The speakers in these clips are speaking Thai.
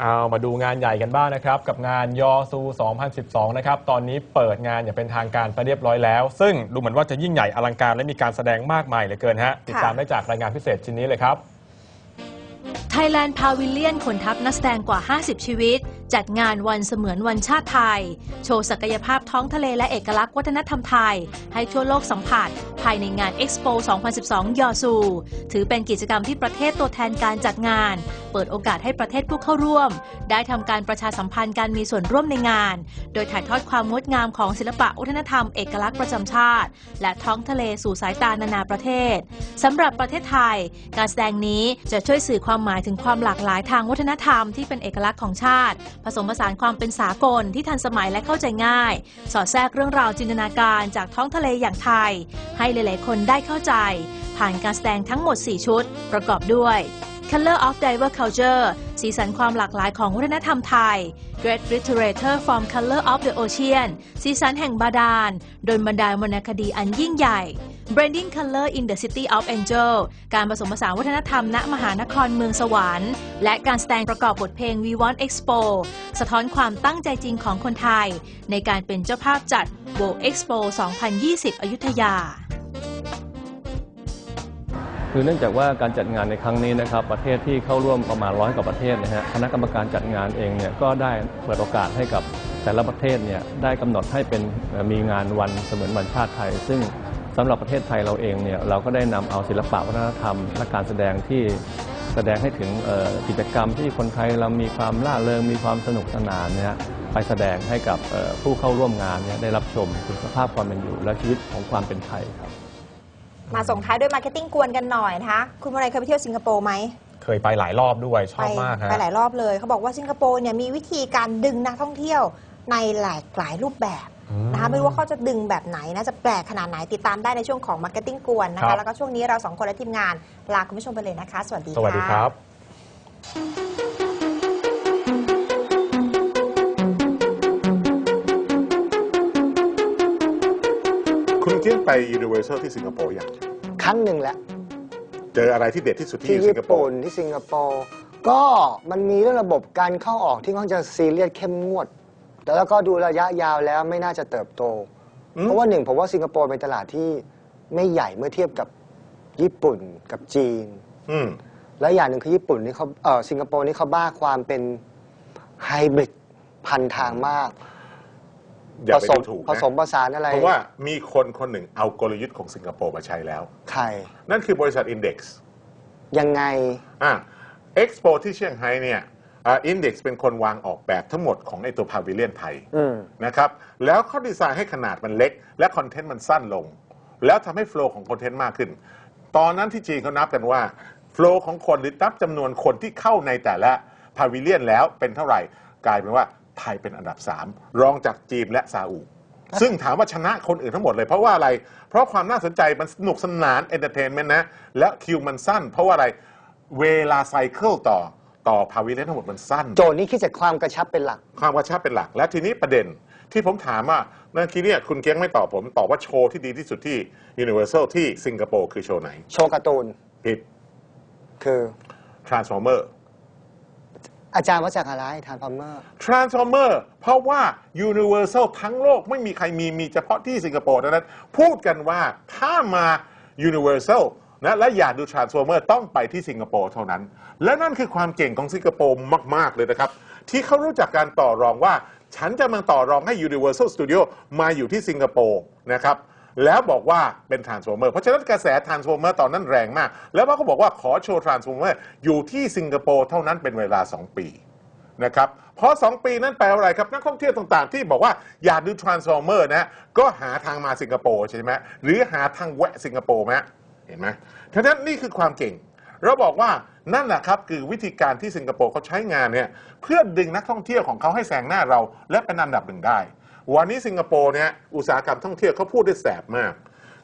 เอามาดูงานใหญ่กันบ้างนะครับ กับงานยอซู 2012 นะครับ ตอนนี้เปิดงานอย่างเป็นทางการไปเรียบร้อยแล้ว ซึ่งดูเหมือนว่าจะยิ่งใหญ่อลังการและมีการแสดงมากมายเหลือเกินฮะ ติดตามได้จากรายงานพิเศษชิ้นนี้เลยครับ Thailand Pavilion ขนทัพนักแสดงกว่า 50 ชีวิต จัดงานวันเสมือนวันชาติไทย โชว์ศักยภาพท้องทะเลและเอกลักษณ์วัฒนธรรมไทย ให้ทั่วโลกสัมผัส ภายในงาน Expo 2012 ยอซู ถือเป็นกิจกรรมที่ประเทศตัวแทนการจัดงาน เปิดโอกาสให้ประเทศผู้เข้าร่วม ได้ทำการประชาสัมพันธ์การมีส่วนร่วมในงาน โดยถ่ายทอดความงดงามของศิลปะวัฒนธรรมเอกลักษณ์ประจำชาติ และท้องทะเลสู่สายตานานาประเทศสำหรับประเทศไทย การแสดงนี้จะช่วยสื่อความหมายถึงความหลากหลายทางวัฒนธรรมที่เป็นเอกลักษณ์ของชาติ ผสมผสานความเป็นสากลที่ทันสมัยและเข้าใจง่าย สอดแทรกเรื่องราวจินตนาการจากท้องทะเลอย่างไทย ให้หลาย ๆ คนได้เข้าใจ ผ่านการแสดงทั้งหมด 4 ชุด ประกอบด้วย Color of Diver Culture สีสันความหลากหลายของวัฒนธรรมไทย Great Literature from Color of the Ocean สีสันแห่งบาดาล โดยบรรดาวรรณคดีอันยิ่งใหญ่ Branding Color in the City of Angel การผสมผสานวัฒนธรรมณมหานครเมืองสวรรค์ และการแสดงประกอบบทเพลง We Want Expo สะท้อนความตั้งใจจริงของคนไทย ในการเป็นเจ้าภาพจัด World Expo 2020 อยุธยา คือเนื่องจากว่าการจัดงานในครั้งนี้นะครับ ประเทศที่เข้าร่วมประมาณร้อยกว่าประเทศนะฮะคณะกรรมการจัดงานเองเนี่ยก็ได้เปิดโอกาสให้กับแต่ละประเทศเนี่ยได้กำหนดให้เป็นมีงานวันเสมือนวันชาติไทย ซึ่งสำหรับประเทศไทยเราเองเนี่ยเราก็ได้นำเอาศิลปะวัฒนธรรม และการแสดงที่แสดงให้ถึงกิจกรรมที่คนไทยเรามีความล่าเริงมีความสนุกสนานเนี่ยฮะไปแสดงให้กับผู้เข้าร่วมงานเนี่ยได้รับชมถึงสภาพความเป็นอยู่ และชีวิตของความเป็นไทยครับ มาส่งท้ายด้วยมาร์เก็ตติ้งกวนกันหน่อยนะคะ คุณมาลัยเคยไปเที่ยวสิงคโปร์ไหมเคยไปหลายรอบด้วยชอไปบมากฮะไปหลายรอบเลยเขาบอกว่าสิงคโปร์เนี่ยมีวิธีการดึงนักท่องเที่ยวในหลากหลายรูปแบบอืมนะคะไม่รู้ว่าเขาจะดึงแบบไหนนะจะแปลกขนาดไหนติดตามได้ในช่วงของมาร์เก็ตติ้งกวนนะครัคะบแล้วก็ช่วงนี้เราสองคนและทีมงานลาคุณผู้ชมไปเลยนะคะ สวัสดีสวัสดีครับ คุณเกี้ยงไปยูนิเวอร์แซลที่สิงคโปร์อย่างค รั้งหนึ่งแล้วเจออะไรที่เด็ดที่สุดที่ที่สิญี่งคโปร์ปุ่นที่สิงคโปร์ก็มันมีเรื่องระบบการเข้าออกที่ค่อนข้างจะซีเรียสเข้มงวด แต่แล้วก็ดูระยะยาวแล้วไม่น่าจะเติบโตอืมเพราะว่าหนึ่งผมว่าสิงคโปร์เป็นตลาดที่ไม่ใหญ่เมื่อเทียบกับญี่ปุ่นกับจีน อืม และอย่างหนึ่งคือญี่ปุ่นนี่เขาเออสิงคโปร์นี่เขาบ้าความเป็นไฮบริดพันทางมาก อย่าผไปสดูมถูกผนะสมผสานอะไรเพราะว่ามีคนคนหนึ่งเอากลยุทธ์ของสิงคโปร์มาใช้แล้ว ใครนั่นคือบริษัท Index ยังไงอะ Expo ที่เชียงไฮ้เนี่ยอ่า Index เป็นคนวางออกแบบทั้งหมดของไอตัวพาวิเลียนไทย อืม นะครับแล้วเขาดีไซน์ให้ขนาดมันเล็ก และคอนเทนต์มันสั้นลง แล้วทำให้โฟล์ของคอนเทนต์มากขึ้น ตอนนั้นที่จีนเขานับกันว่าโฟล์ของคนหรือนับจำนวนคนที่เข้าในแต่ละพาวิเลียนแล้วเป็นเท่าไหร่ กลายเป็นว่า ไทยเป็นอันดับ 3 รองจากจีนและซาอุ ซึ่งถามว่าชนะคนอื่นทั้งหมดเลยเพราะว่าอะไร เพราะความน่าสนใจมันสนุกสนานเอนเตอร์เทนเมนต์นะ และคิวมันสั้น เพราะว่าอะไรเวลาไซเคิลต่อต่อพาวิเลียนทั้งหมดมันสั้น โจทย์นี้คิดจากความกระชับเป็นหลัก ความกระชับเป็นหลัก และทีนี้ประเด็นที่ผมถามว่าเมื่อกี้เนี่ยคุณเก้งไม่ตอบผมตอบว่าโชว์ที่ดีที่สุดที่ Universal ที่สิงคโปร์คือโชว์ไหน โชว์การ์ตูนผิดคือ Transformer อาจารย์ว่าจากอะไรทานพอมเมอร์ Transformer เพราะว่า Universal ทั้งโลกไม่มีใครมี มีเฉพาะที่สิงคโปร์ดังนั้น พูดกันว่าถ้ามา Universal นะและอยากดู Transformer ต้องไปที่สิงคโปร์เท่านั้น และนั่นคือความเก่งของสิงคโปร์มาก ๆ เลยนะครับ ที่เขารู้จักการต่อรองว่า ฉันจะมาต่อรองให้ Universal Studio มาอยู่ที่สิงคโปร์นะครับ แล้วบอกว่าเป็น Transformer เพราะฉะนั้นกระแส Transformer ตอนนั้นแรงมาก แล้วเขาก็บอกว่าขอโชว์ Transformer อยู่ที่สิงคโปร์เท่านั้นเป็นเวลา 2 ปีนะครับเพราะ 2 ปีนั้นแปลว่าอะไรครับ นักท่องเที่ยวต่างๆ ที่บอกว่าอยากดู Transformer นะก็หาทางมาสิงคโปร์ใช่ไหมหรือหาทางแวะสิงคโปร์ไหมเห็นไหมทั้งนั้นนี่คือความเก่ง เราบอกว่านั่นแหละครับคือวิธีการที่สิงคโปร์เขาใช้งานเนี่ยเพื่อดึงนักท่องเที่ยวของเขาให้แซงหน้าเราและเป็นอันดับหนึ่งได้ วันนี้สิงคโปร์เนี่ยอุตสาหกรรมท่องเที่ยวเขาพูดได้แสบมาก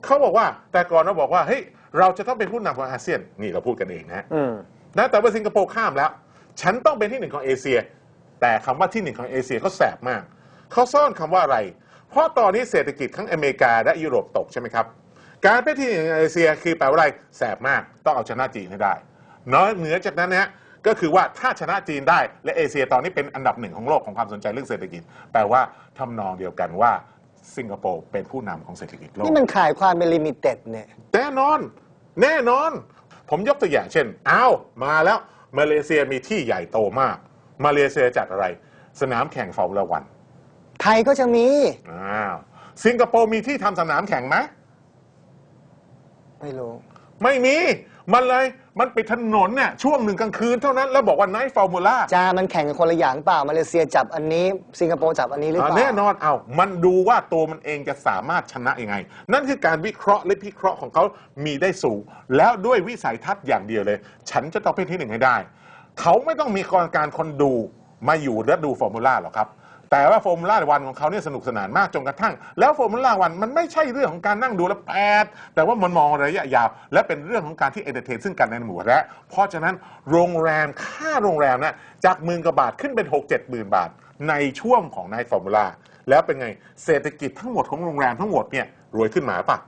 เขาบอกว่าแต่ก่อนเราบอกว่าเฮ้ยเราจะต้องเป็นผู้นำของอาเซียนนี่เราพูดกันเองนะอืมนะแต่ว่าสิงคโปร์ข้ามแล้ว ฉันต้องเป็นที่หนึ่งของเอเชีย แต่คำว่าที่หนึ่งของเอเชียเขาแสบมากเขาซ่อนคำว่าอะไร เพราะตอนนี้เศรษฐกิจทั้งอเมริกาและยุโรปตกใช่ไหมครับการเป็นที่หนึ่งของเอเชียคือแปลว่าอะไรแสบมากต้องเอาชนะจีนให้ได้นอกเหนือจากนั้นนะฮะ ก็คือว่าถ้าชนะจีนได้และเอเชียตอนนี้เป็นอันดับหนึ่งของโลกของความสนใจเรื่องเศรษฐกิจ แปลว่าทำนองเดียวกันว่าสิงคโปร์เป็นผู้นำของเศรษฐกิจโลก นี่มันขายความเป็นลิมิเต็ดเนี่ยแน่นอน แน่นอน ผมยกตัวอย่างเช่นอ้าวมาแล้วมาเลเซียมีที่ใหญ่โตมาก มาเลเซียจัดอะไร สนามแข่งฟอร์มูล่าวัน ไทยก็จะมีอ้าวสิงคโปร์มีที่ทำสนามแข่งไหมไม่รู้ไม่มี มันเลยมันปิดถนนเนี่ยช่วงหนึ่งกลางคืนเท่านั้นแล้วบอกว่าไนท์ฟอร์มูล่าจามันแข่งกันคนละอย่างเปล่า มาเลเซียจับอันนี้ สิงคโปร์จับอันนี้หรือเปล่า แน่นอนเอามันดูว่าตัวมันเองจะสามารถชนะยังไง นั่นคือการวิเคราะห์และพิเคราะห์ของเขามีได้สูง แล้วด้วยวิสัยทัศน์อย่างเดียวเลย ฉันจะต้องเป็นที่หนึ่งให้ได้ เขาไม่ต้องมีกรการคนดูมาอยู่และดูฟอร์มูล่าหรอกครับ แต่ว่าฟอร์มูล่าวันของเขาเนี่ยสนุกสนานมากจนกระทั่ง แล้วฟอร์มูล่าวันมันไม่ใช่เรื่องของการนั่งดูแล้วแปดแต่ว่ามันมองระยะยาว และเป็นเรื่องของการที่เอนเตอร์เทนซึ่งกันในหมู่และเพราะฉะนั้นโรงแรมค่าโรงแรมนะจากหมื่นกว่าบาทขึ้นเป็นหกเจ็ดหมื่นบาท ในช่วงของนายฟอร์มูล่าแล้วเป็นไงเศรษฐกิจทั้งหมดของโรงแรมทั้งหมดเนี่ยรวยขึ้นมาปะ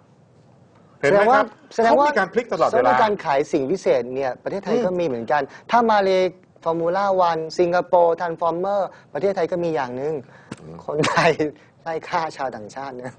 เห็นไหมครับแสดงว่าเขามีการพลิกตลอดเวแสดงลาว่าการขายสิ่งพิเศษเนี่ยประเทศไทยอืมก็มีเหมือนกัน ถ้ามาเล ฟอร์มูล่าวันสิงคโปร์ทันฟอร์เมอร์ ประเทศไทยก็มีอย่างหนึ่งคนไทยไล่ฆ่าชาวต่างชาติเนี่ย